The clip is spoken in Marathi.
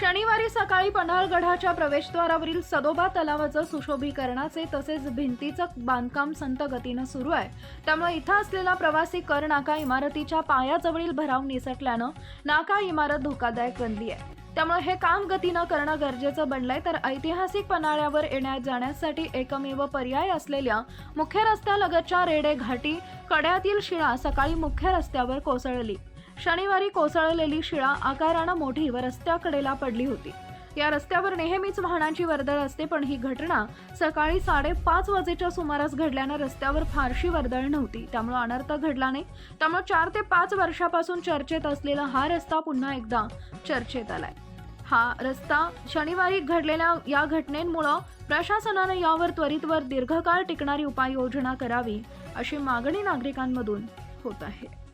शनिवारी सकाळी पन्हाळगडाच्या प्रवेशद्वारावरील सदोबा तलावाचं सुशोभीकरणाचे तसेच भिंतीचं बांधकाम संत गतीनं सुरू आहे. त्यामुळे इथं असलेला प्रवासी कर नाका इमारतीच्या पायाजवळील भराव निसटल्यानं नाका इमारत धोकादायक बनली आहे. त्यामुळे हे काम गतीनं करणं गरजेचं बनलंय. तर ऐतिहासिक पन्हाळ्यावर येण्या जाण्यासाठी एकमेव पर्याय असलेल्या मुख्य रस्त्यालगतच्या रेडे घाटी कड्यातील शिळा सकाळी मुख्य रस्त्यावर कोसळली. शनिवारी कोसळलेली शिळा आकारानं मोठी व रस्त्याकडेला पडली होती. या रस्त्यावर नेहमीच वाहनांची वर्दळ असते पण ही घटना सकाळी साडेपाच वाजेच्या सुमारास घडल्यानं रस्त्यावर फारशी वर्दळ नव्हती. त्यामुळे अनर्थ घडला नाही. त्यामुळे चार ते पाच वर्षापासून चर्चेत असलेला हा रस्ता पुन्हा एकदा चर्चेत आलाय. हा रस्ता शनिवारी घडलेल्या या घटनेमुळं प्रशासनानं यावर त्वरितवर दीर्घकाळ टिकणारी उपाययोजना करावी अशी मागणी नागरिकांमधून होत आहे.